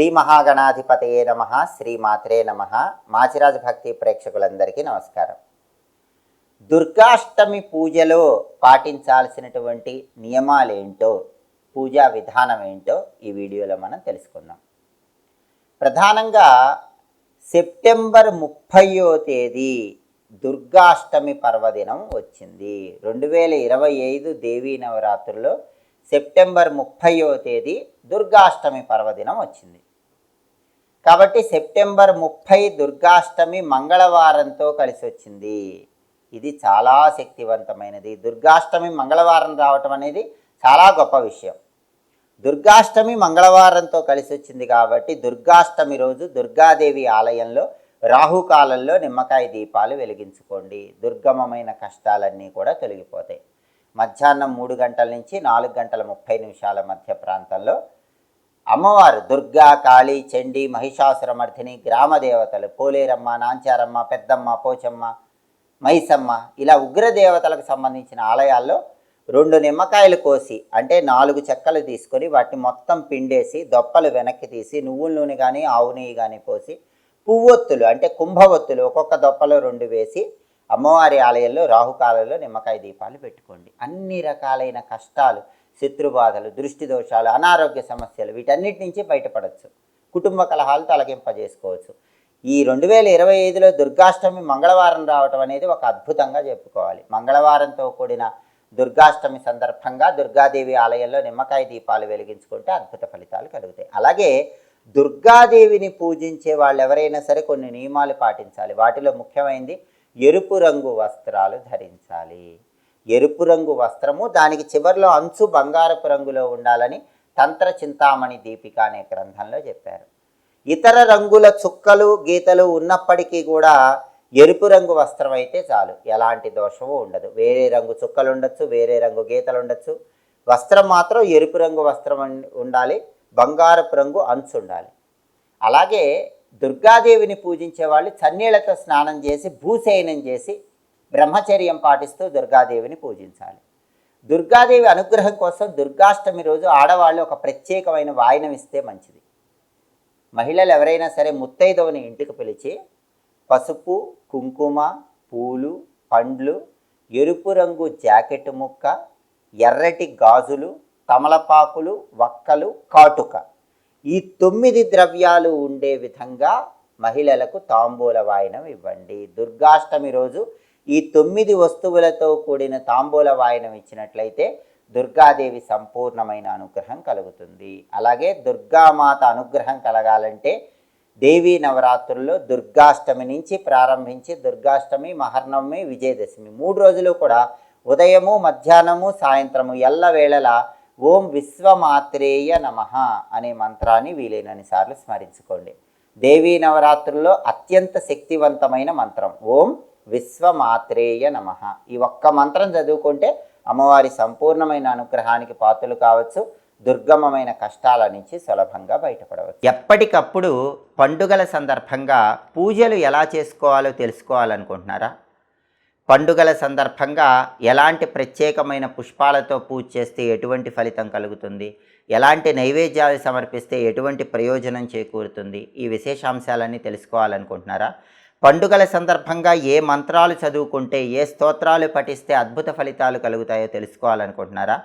శ్రీ మహాగణాధిపతయే నమ శ్రీమాత్రే నమ. మాచిరాజు భక్తి ప్రేక్షకులందరికీ నమస్కారం. దుర్గాష్టమి పూజలో పాటించాల్సినటువంటి నియమాలేంటో పూజా విధానం ఏంటో ఈ వీడియోలో మనం తెలుసుకుందాం. ప్రధానంగా సెప్టెంబర్ ముప్పయో తేదీ దుర్గాష్టమి పర్వదినం వచ్చింది. రెండు వేల ఇరవై ఐదు దేవీ నవరాత్రుల్లో సెప్టెంబర్ ముప్పయో తేదీ దుర్గాష్టమి పర్వదినం వచ్చింది. కాబట్టి సెప్టెంబర్ ముప్పై దుర్గాష్టమి మంగళవారంతో కలిసి వచ్చింది ఇది చాలా శక్తివంతమైనది. దుర్గాష్టమి మంగళవారం రావటం అనేది చాలా గొప్ప విషయం. దుర్గాష్టమి మంగళవారంతో కలిసి వచ్చింది కాబట్టి దుర్గాష్టమి రోజు దుర్గాదేవి ఆలయంలో రాహుకాలంలో నిమ్మకాయ దీపాలు వెలిగించుకోండి. దుర్గమమైన కష్టాలన్నీ కూడా తొలగిపోతాయి. మధ్యాహ్నం మూడు గంటల నుంచి నాలుగు గంటల ముప్పై నిమిషాల మధ్య ప్రాంతంలో అమ్మవారు దుర్గా కాళీ చండి మహిషాసురమర్థిని గ్రామ దేవతలు పోలేరమ్మ నాంచారమ్మ పెద్దమ్మ పోచమ్మ మైసమ్మ ఇలా ఉగ్రదేవతలకు సంబంధించిన ఆలయాల్లో రెండు నిమ్మకాయలు కోసి అంటే నాలుగు చెక్కలు తీసుకొని వాటిని మొత్తం పిండేసి దొప్పలు వెనక్కి తీసి నువ్వుల నూనె కానీ ఆవు నెయ్యి కానీ పోసి పువ్వొత్తులు అంటే కుంభవొత్తులు ఒక్కొక్క దొప్పలో రెండు వేసి అమ్మవారి ఆలయంలో రాహుకాలంలో నిమ్మకాయ దీపాలు పెట్టుకోండి. అన్ని రకాలైన కష్టాలు శత్రుబాధలు దృష్టి దోషాలు అనారోగ్య సమస్యలు వీటన్నిటి నుంచి బయటపడవచ్చు కుటుంబ కలహాలు తొలగింపజేసుకోవచ్చు ఈ రెండు వేల ఇరవై ఐదులో దుర్గాష్టమి మంగళవారం రావటం అనేది ఒక అద్భుతంగా చెప్పుకోవాలి. మంగళవారంతో కూడిన దుర్గాష్టమి సందర్భంగా దుర్గాదేవి ఆలయంలో నిమ్మకాయ దీపాలు వెలిగించుకుంటే అద్భుత ఫలితాలు కలుగుతాయి. అలాగే దుర్గాదేవిని పూజించే వాళ్ళు ఎవరైనా సరే కొన్ని నియమాలు పాటించాలి. వాటిలో ముఖ్యమైనది ఎరుపు రంగు వస్త్రాలు ధరించాలి. ఎరుపు రంగు వస్త్రము దానికి చివరిలో అంచు బంగారపు రంగులో ఉండాలని తంత్ర చింతామణి దీపిక అనే గ్రంథంలో చెప్పారు. ఇతర రంగుల చుక్కలు గీతలు ఉన్నప్పటికీ కూడా ఎరుపు రంగు వస్త్రం అయితే చాలు. ఎలాంటి దోషము ఉండదు. వేరే రంగు చుక్కలు ఉండొచ్చు వేరే రంగు గీతలు ఉండొచ్చు. వస్త్రం మాత్రం ఎరుపు రంగు వస్త్రం ఉండాలి. బంగారపు రంగు అంచు ఉండాలి. అలాగే దుర్గాదేవిని పూజించే వాళ్ళు చన్నీళ్ళతో స్నానం చేసి భూశయనం చేసి బ్రహ్మచర్యం పాటిస్తూ దుర్గాదేవిని పూజించాలి. దుర్గాదేవి అనుగ్రహం కోసం దుర్గాష్టమి రోజు ఆడవాళ్ళు ఒక ప్రత్యేకమైన వాయనం ఇస్తే మంచిది. మహిళలు ఎవరైనా సరే ముత్తైదవని ఇంటికి పిలిచి పసుపు కుంకుమ పూలు పండ్లు ఎరుపు రంగు జాకెట్ ముక్క ఎర్రటి గాజులు తమలపాకులు వక్కలు కాటుక. ఈ తొమ్మిది ద్రవ్యాలు ఉండే విధంగా మహిళలకు తాంబూల వాయనం ఇవ్వండి. దుర్గాష్టమి రోజు ఈ తొమ్మిది వస్తువులతో కూడిన తాంబూల వాయనం ఇచ్చినట్లయితే దుర్గాదేవి సంపూర్ణమైన అనుగ్రహం కలుగుతుంది. అలాగే దుర్గామాత అనుగ్రహం కలగాలంటే దేవీ నవరాత్రుల్లో దుర్గాష్టమి నుంచి ప్రారంభించి దుర్గాష్టమి మహర్నవమి విజయదశమి మూడు రోజులు కూడా ఉదయము మధ్యాహ్నము సాయంత్రము ఎల్లవేళలా ఓం విశ్వమాత్రేయ నమ అనే మంత్రాన్ని వీలైనన్ని సార్లు స్మరించుకోండి. దేవీ నవరాత్రుల్లో అత్యంత శక్తివంతమైన మంత్రం ఓం విశ్వమాత్రేయ నమ. ఈ ఒక్క మంత్రం చదువుకుంటే అమ్మవారి సంపూర్ణమైన అనుగ్రహానికి పాత్రలు కావచ్చు దుర్గమమైన కష్టాల నుంచి సులభంగా బయటపడవచ్చు. ఎప్పటికప్పుడు పండుగల సందర్భంగా పూజలు ఎలా చేసుకోవాలో తెలుసుకోవాలనుకుంటున్నారా? పండుగల సందర్భంగా ఎలాంటి ప్రత్యేకమైన పుష్పాలతో పూజ చేస్తే ఎటువంటి ఫలితం కలుగుతుంది? ఎలాంటి నైవేద్యాలు సమర్పిస్తే ఎటువంటి ప్రయోజనం చేకూరుతుంది? ఈ విశేషాంశాలన్నీ తెలుసుకోవాలనుకుంటున్నారా? పండుగల సందర్భంగా ఏ మంత్రాలు చదువుకుంటే ఏ స్తోత్రాలు పఠిస్తే అద్భుత ఫలితాలు కలుగుతాయో తెలుసుకోవాలనుకుంటున్నారా?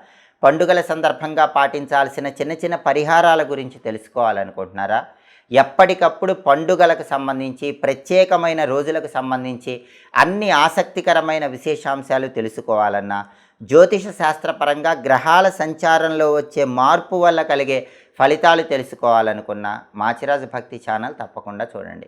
పండుగల సందర్భంగా పాటించాల్సిన చిన్న చిన్న పరిహారాల గురించి తెలుసుకోవాలనుకుంటున్నారా? ఎప్పటికప్పుడు పండుగలకు సంబంధించి ప్రత్యేకమైన రోజులకు సంబంధించి అన్ని ఆసక్తికరమైన విశేషాంశాలు తెలుసుకోవాలన్నా జ్యోతిష శాస్త్రపరంగా గ్రహాల సంచారంలో వచ్చే మార్పు వల్ల కలిగే ఫలితాలు తెలుసుకోవాలనుకున్న మాచిరాజు భక్తి ఛానల్ తప్పకుండా చూడండి.